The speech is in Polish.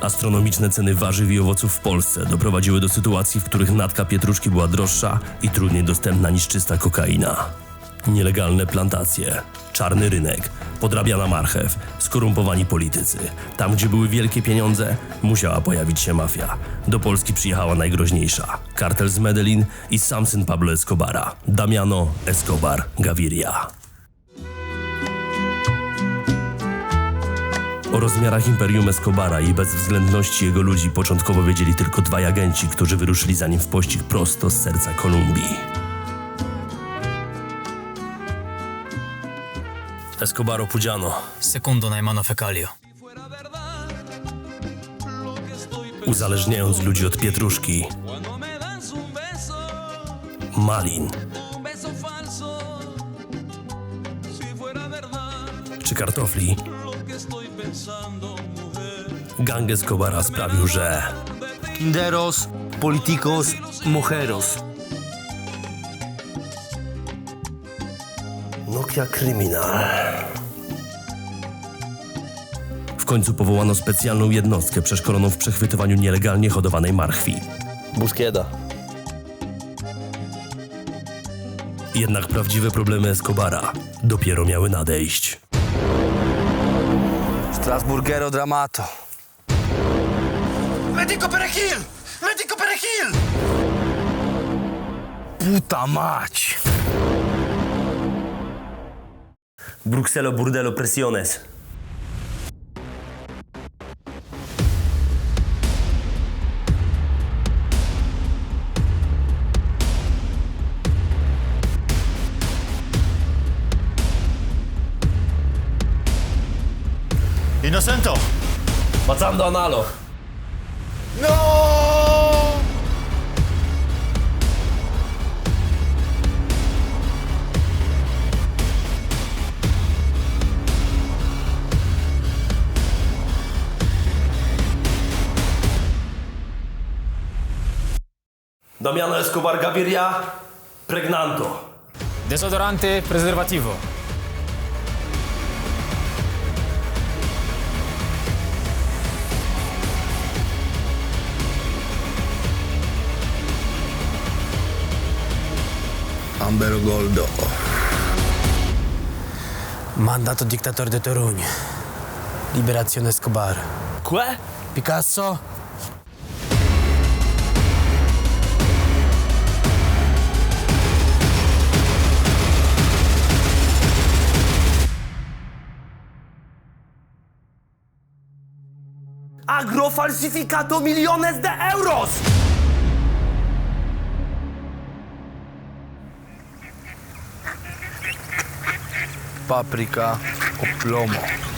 Astronomiczne ceny warzyw i owoców w Polsce doprowadziły do sytuacji, w których natka pietruszki była droższa i trudniej dostępna niż czysta kokaina. Nielegalne plantacje, czarny rynek, podrabiana marchew, skorumpowani politycy. Tam, gdzie były wielkie pieniądze, musiała pojawić się mafia. Do Polski przyjechała najgroźniejsza. Kartel z Medellin i sam syn Pablo Escobara, Damiano Escobar Gaviria. O rozmiarach imperium Escobara i bezwzględności jego ludzi początkowo wiedzieli tylko dwaj agenci, którzy wyruszyli za nim w pościg prosto z serca Kolumbii. Escobar opudziano. Secondo Naimano Fecalio. uzależniając ludzi od pietruszki, malin czy kartofli, gang Escobara sprawił, że Kinderos, políticos, mojeros. Nokia Kryminal. W końcu powołano specjalną jednostkę przeszkoloną w przechwytywaniu nielegalnie hodowanej marchwi. Busqueda. Jednak prawdziwe problemy Escobara dopiero miały nadejść. Strasburgero Dramato. ¡Médico Perejil! ¡Médico Perejil! Puta mać! Bruxelo Burdelo Presiones. ¡Inocento! Passando analo. ¡No! Damiano Escobar Gaviria, pregnanto. Desodorante preservativo. Amber Goldo. Mandato dictator de Toruń. Liberazione Escobar. Kłe? Picasso. Agrofalsificato millones de euros! Papryka o plomo.